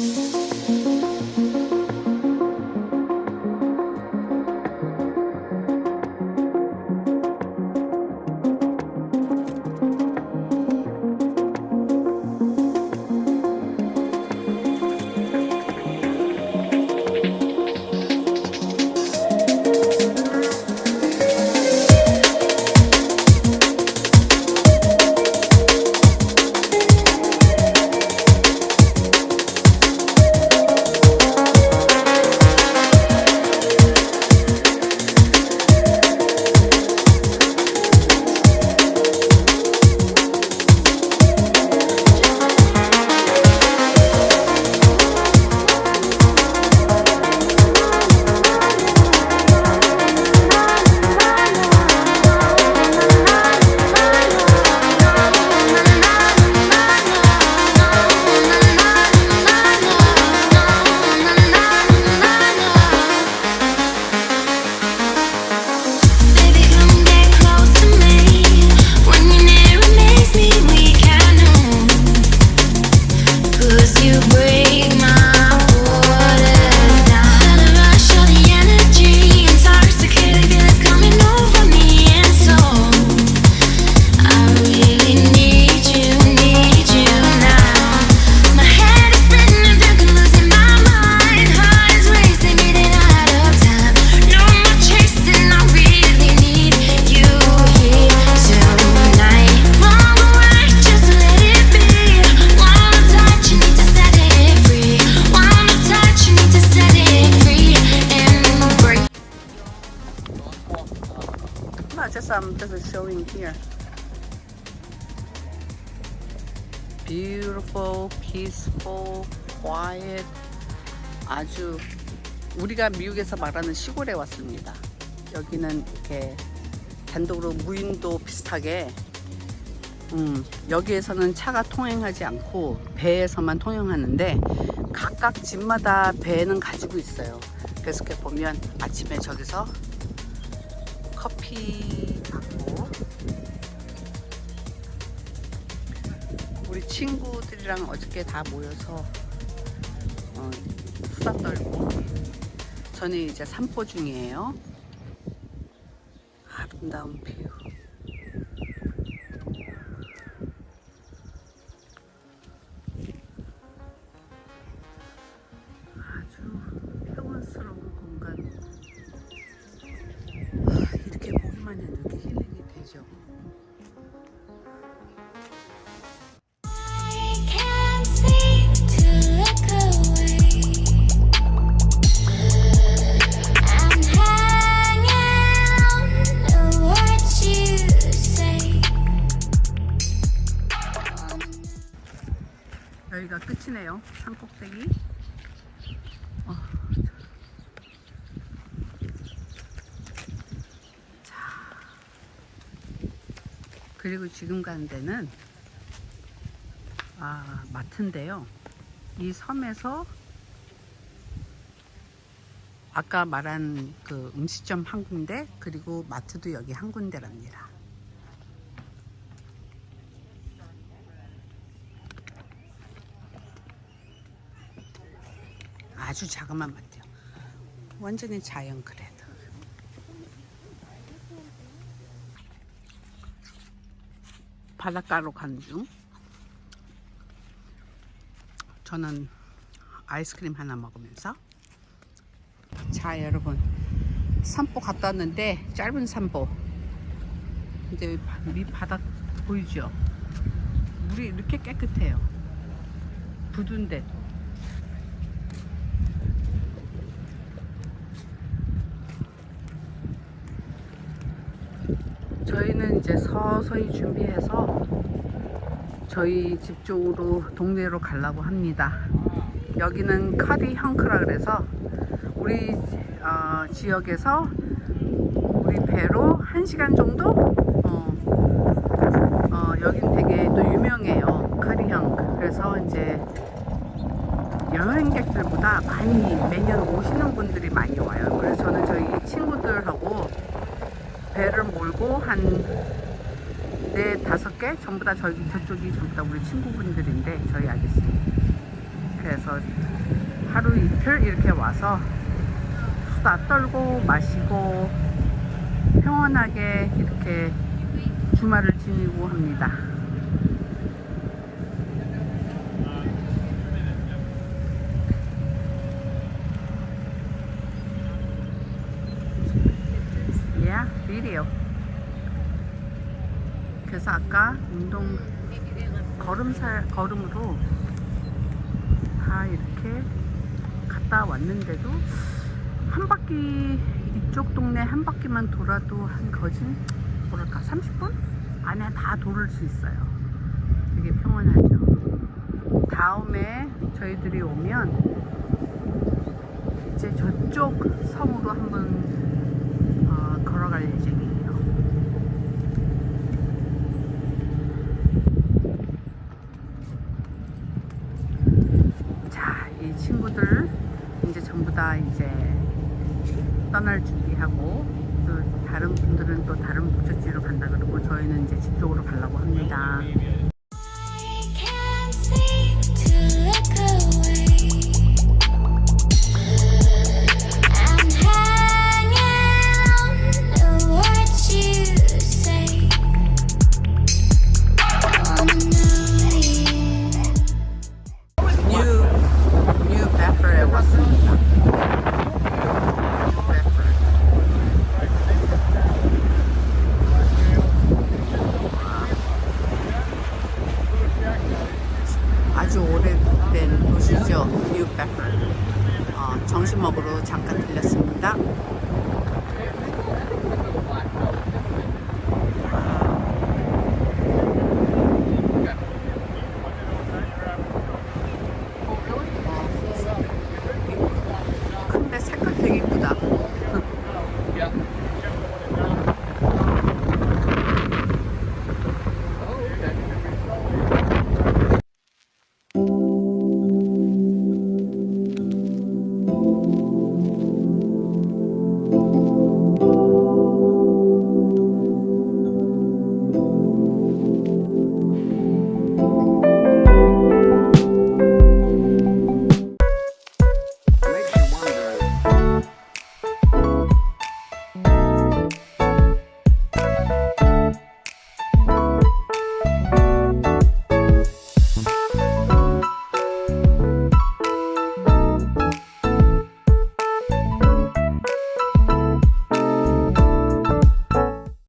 Mm-hmm. Just I'm just showing here. Beautiful, peaceful, quiet. 아주 우리가 미국에서 말하는 시골에 왔습니다. 여기는 이렇게 단독으로 무인도 비슷하게 음, 여기에서는 차가 통행하지 않고 배에서만 통행하는데 각각 집마다 배는 가지고 있어요. 그래서 이렇게 보면 아침에 저기서 커피 받고 우리 친구들이랑 어저께 다 모여서 어, 수다 떨고 저는 이제 산보 중이에요. 아름다운 뷰. 여기가 끝이네요. 산 꼭대기. 어. 자. 그리고 지금 가는 데는 아, 마트인데요. 이 섬에서 아까 말한 그 음식점 한 군데 그리고 마트도 여기 한 군데랍니다. 아주 자그만 마트요. 완전히 자연 그래도. 바닷가로 가는 중. 저는 아이스크림 하나 먹으면서. 자, 여러분. 산보 갔다 왔는데, 짧은 산보. 근데 밑 바닥 보이죠? 물이 이렇게 깨끗해요. 부둔 데. 저희는 이제 서서히 준비해서 저희 집 쪽으로 동네로 가려고 합니다. 여기는 카디 형크라 그래서 우리 어, 지역에서 우리 배로 1시간 정도? 어, 어, 여긴 되게 또 유명해요. 카디형. 그래서 이제 여행객들보다 많이 매년 오시는 분들이 많이 와요. 그래서 저는 저희 친구들하고 배를 몰고 한 네 다섯 개 전부 다 저기 저쪽이 전부 다 우리 친구분들인데 저희 아저씨 해서 하루 이틀 이렇게 와서 수다 떨고 마시고 평온하게 이렇게 주말을 지내고 합니다. 그래서 아까 운동 걸음살 걸음으로 다 이렇게 갔다 왔는데도 한 바퀴 이쪽 동네 한 바퀴만 돌아도 한 거진 뭐랄까 30분 안에 다 돌을 수 있어요. 되게 평온하죠. 다음에 저희들이 오면 이제 저쪽 섬으로 한번 어, 걸어갈 예정이에요. 자, 이 친구들 이제 전부 다 이제 떠날 준비하고 또 다른 분들은 또 다른 목적지로 간다 그러고 저희는 이제 집 쪽으로 가려고 합니다.